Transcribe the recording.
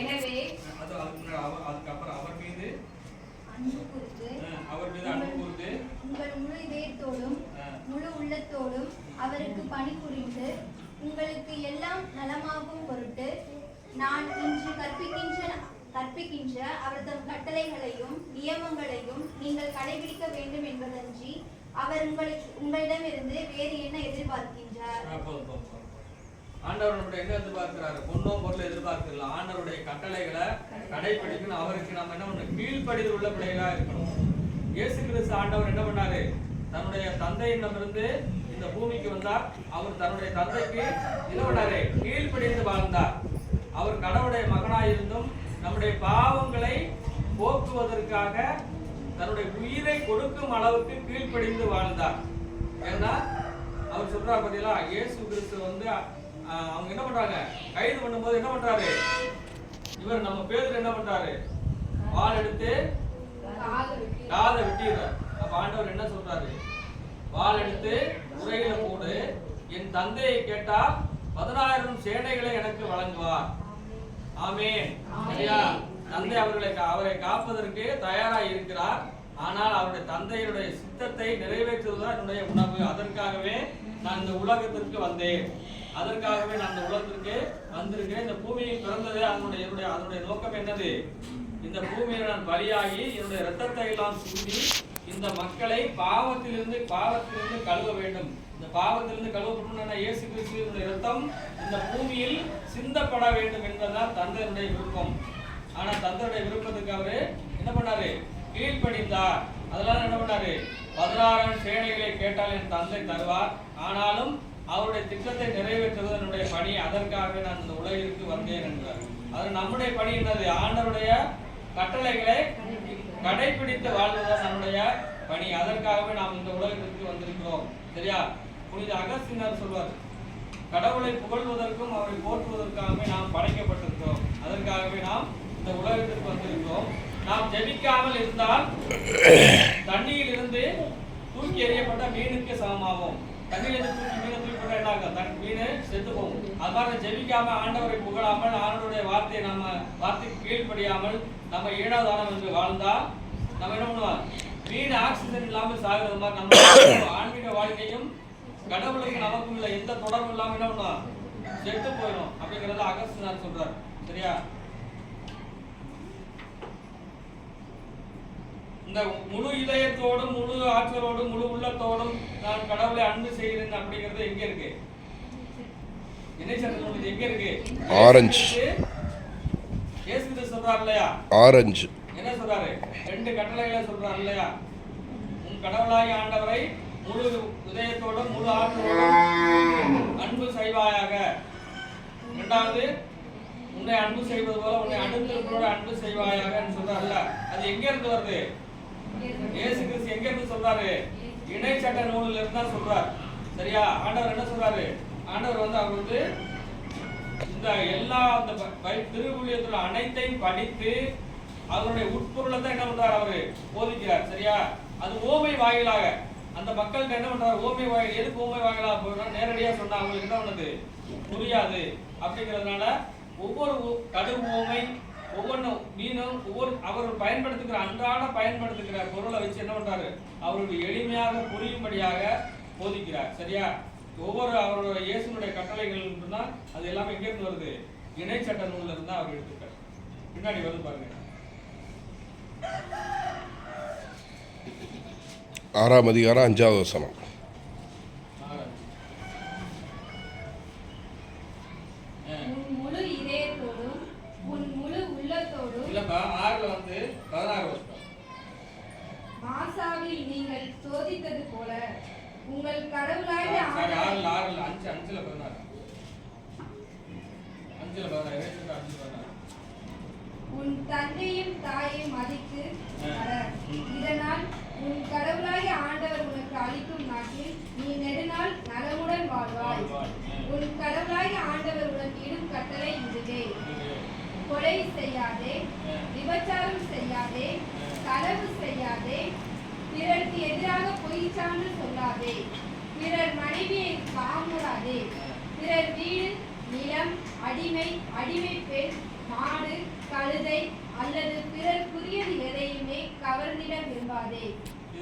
எனவே அது அதுக்கு முன்னாடி அவர் அதுக்கப்புறம் அவர் மீது அன்பு கூர்ந்து அஹ், அவர் மீது அன்பு கூர்ந்து உங்கள் முழு இதயத்தோடும் முழு உள்ளத்தோடும் அவருக்கு பணிபுரிந்து உங்களுக்கு எல்லாம் நலமாகும் பொருட்டு நான் இன்று கற்பிக்கின்ற கற்பிக்கின்ற அவர் தம் கட்டளைகளையும் நியமங்களையும் நீங்கள் கடைபிடிக்க வேண்டும் என்பதன்றி அவர் உங்களுக்கு உங்களிடமிருந்து வேறு என்ன எதிர்பார்க்கின்றார்? ஆண்டவர் நம்முடைய என்ன எதிர்பார்க்கிறாரு? பொண்ணோ பொருள் எதிர்பார்க்கல ஆண்டவருடைய கட்டளைகளை கடைபிடிக்கணும். அவருக்கு நம்ம என்ன பண்ணணும்? கீழ்ப்படிதல் உள்ள பிள்ளைகளா இருக்கணும். இயேசு கிறிஸ்து ஆண்டவர் என்ன பண்ணாரு? தன்னுடைய தந்தையிடமிருந்து இந்த பூமிக்கு வந்தார். அவர் தன்னுடைய தந்தைக்கு என்ன பண்ணாரு? கீழ்ப்படிந்து வாழ்ந்தார். அவர் கடவுளுடைய மகனாயிருந்தும் நம்முடைய பாவங்களை போக்குவதற்காக தன்னுடைய உயிரை கொடுக்கும் அளவுக்கு கீழ்ப்படிந்து வாழ்ந்தார். ஏன்னா அவர் சொல்றாரு பார்த்தீங்களா இயேசு கிறிஸ்து வந்து அவங்க என்ன பண்றாங்க? கைது பண்ணும்போது என்ன பண்றாரு? இவர் நம்ம பேதுரு என்ன பண்றாரு? வாள் எடுத்து காதை வெட்டி வெட்டிடுறார். அப்ப ஆண்டவர் என்ன சொல்றாரு? வாள் எடுத்து உரையில போடு. என் தந்தையை கேட்டா பதினாயிரம் சேனைகளை எனக்கு வழங்குவார். ஆமே ஐயா தந்தை அவர்களை அவரை காப்பதற்கு தயாராக இருக்கிறார். ஆனால் அவருடைய தந்தையுடைய சித்தத்தை நிறைவேற்றுவதுதான் என்னுடைய உணவு. அதற்காகவே நான் இந்த உலகத்திற்கு வந்தேன். அதற்காகவே நான் இந்த உலகத்திற்கு வந்திருக்கிறேன். இந்த பூமியில் பிறந்தது அதனுடைய என்னுடைய அதனுடைய நோக்கம் என்னது? இந்த பூமியில நான் பலியாகி என்னுடைய ரத்தத்தை எல்லாம் சிந்தி இந்த மக்களை பாவத்திலிருந்து பாவத்திலிருந்து கழுவ வேண்டும். இந்த பாவத்திலிருந்து கழுவப்படணும்னா இயேசு கிறிஸ்துவினுடைய ரத்தம் இந்த பூமியில் சிந்தப்பட வேண்டும் என்பதுதான் தந்தையுடைய விருப்பம். ஆனா தந்தையுடைய விருப்பத்துக்கு அவரு என்ன பண்ணாரு? கீழ்ப்படிந்தார். அதெல்லாம் என்ன பண்ணாரு? பதினாறாம் சேனைகளை கேட்டால் என் தந்தை தருவார். ஆனாலும் அவருடைய திட்டத்தை நிறைவேற்றுவது என்னுடைய பணி. அதற்காகவே நான் இந்த உலகிற்கு வந்தேன் என்றார். அது நம்முடைய பணி என்னது? ஆண்டருடைய கட்டளைகளை கடைபிடித்து வாழ்வதுதான் நம்முடைய பணி. அதற்காகவே நாம் இந்த உலகத்திற்கு வந்திருக்கிறோம். சரியா? புனித அகஸ்தினர் சொல்வார் கடவுளை புகழ்வதற்கும் அவரை போற்றுவதற்காகவே நாம் படைக்கப்பட்டிருக்கிறோம். அதற்காகவே நாம் இந்த உலகத்திற்கு வந்திருக்கிறோம். நாம் ஜெபிக்காமல் இருந்தால் தண்ணியில் இருந்து தூக்கி எறியப்பட்ட மீனுக்கு சமமாகும். தண்ணியில இருந்து தூக்கி மீனை தூக்கி போட்டா என்ன ஆகும் தன் மீன் செத்து போகும். அது மாதிரி ஜெபிக்காம ஆண்டவரை புகழாமல் ஆண்டவருடைய வார்த்தையை நம்ம வார்த்தைக்கு கீழ்ப்படியாமல் நம்ம ஏழாவதானம் என்று வாழ்ந்தா நம்ம என்ன பண்ணுவோம்? மீன் ஆக்சிஜன் இல்லாமல் சாகிறது மாதிரி நம்ம ஆன்மீக வாழ்க்கையும் கடவுளுக்கு நமக்கும் இல்லை எந்த தொடர்பும் இல்லாம என்ன பண்ணுவோம்? செத்து போயிடும். அப்படிங்கறத அகஸ்தினார் சொல்றாரு. சரியா? இந்த முழு இதயத்தோடும் முழு ஆற்றலோடும் முழு உள்ளத்தோடும் நான் கடவுளை அன்பு செய்கிறேன் அப்படிங்கிறது எங்க இருக்கு? சட்டம் இது எங்க இருக்கு? ஆரஞ்சு. இயேசு கிறிஸ்து சொல்றாரு இல்லையா? ஆரஞ்சு என்ன சொல்றாரு? ரெண்டு கட்டளைகளை சொல்றாரு இல்லையா? உன் கடவுளாகிய ஆண்டவரை முழு இதயத்தோடும் முழு ஆற்றலோடும் அன்பு செய்வாயாக. இரண்டாவது உன்னை அன்பு செய்வது போல உன்னை அடுத்தவர்களோட அன்பு செய்வாயாக சொல்றாருல்ல. அது எங்க இருந்து வருது? இயேசு கிறிஸ்து எங்க இருந்து சொல்றாரு? இணை சட்ட நூலில் இருந்து தான் சொல்றாரு. சரியா? ஆண்டவர் என்ன சொல்றாரு? ஆண்டவர் வந்து அவர் வந்து இந்த எல்லா அந்த ப- பை- அனைத்தையும் படித்து அதனுடைய உட்பொருளை தான் என்ன பண்றாரு அவரு? போதிக்கிறார். சரியா? அது ஓமை வாயிலாக. அந்த மக்கள்கிட்ட என்ன பண்றாரு? ஓமை வாயில் எதுக்கு ஓமை வாயிலாக போயிடும் நேரடியா சொன்னா அவங்களுக்கு என்ன பண்ணுது? புரியாது. அப்படிங்கிறதுனால ஒவ்வொரு கடும் ஓமை ஒவ்வொன்று மீனும் ஒவ்வொரு அவர் பயன்படுத்துகிற அன்றாட பயன்படுத்துகிற பொருளை வச்சு என்ன பண்றாரு? அவருக்கு எளிமையாக புரியும்படியாக போதிக்கிறார். சரியா? ஒவ்வொரு அவரோட இயேசுனுடைய கட்டளைகள் தான் அது எல்லாமே எங்க இருந்து வருது? இணை சட்ட நூல்ல இருந்தா அவர் எடுத்துக்கிறார் பின்னாடி வருது பாருங்க. ஆறாம் அதிகாரம் அஞ்சாவது வசனம் ஆ. உன் முழு இதயத்தோடும் உன் முழு உள்ளத்தோடும் இல்லப்பா ஆறுல வந்து பதினாறு வருஷம் மாசாவில் நீங்கள் சோதித்தது போல உங்கள் கடவுளாகிய சாரி ஆண்டவரை ஆறுல ஆறுல அஞ்சு அஞ்சுல பதினாறு அஞ்சுல பதினாறு இறைச்சிக்கு அஞ்சு பதினாறு உன் தந்தையும் தாயையும் மதித்து. இதனால் உன் கடவுளாகிய ஆண்டவர் உனக்கு அளிக்கும் நாட்டில் நீ நெடுநாள் நலமுடன் வாழ்வாய். உன் கடவுளாகிய ஆண்டவர் உனக்கு இடும் கட்டளை இதுவே கொலை செய்யாதே. விபச்சாரம் செய்யாதே. களவு செய்யாதே பிறருக்கு எதிராக பொய் சான்று சொல்லாதே. பிறர் மனைவியை காமுறாதே பிறர் வீடு நிலம் அடிமை அடிமை பெண் மாடு கழுதை அல்லது பிறர்க்குரியது எதையுமே கவர்ந்திட விரும்பாதே.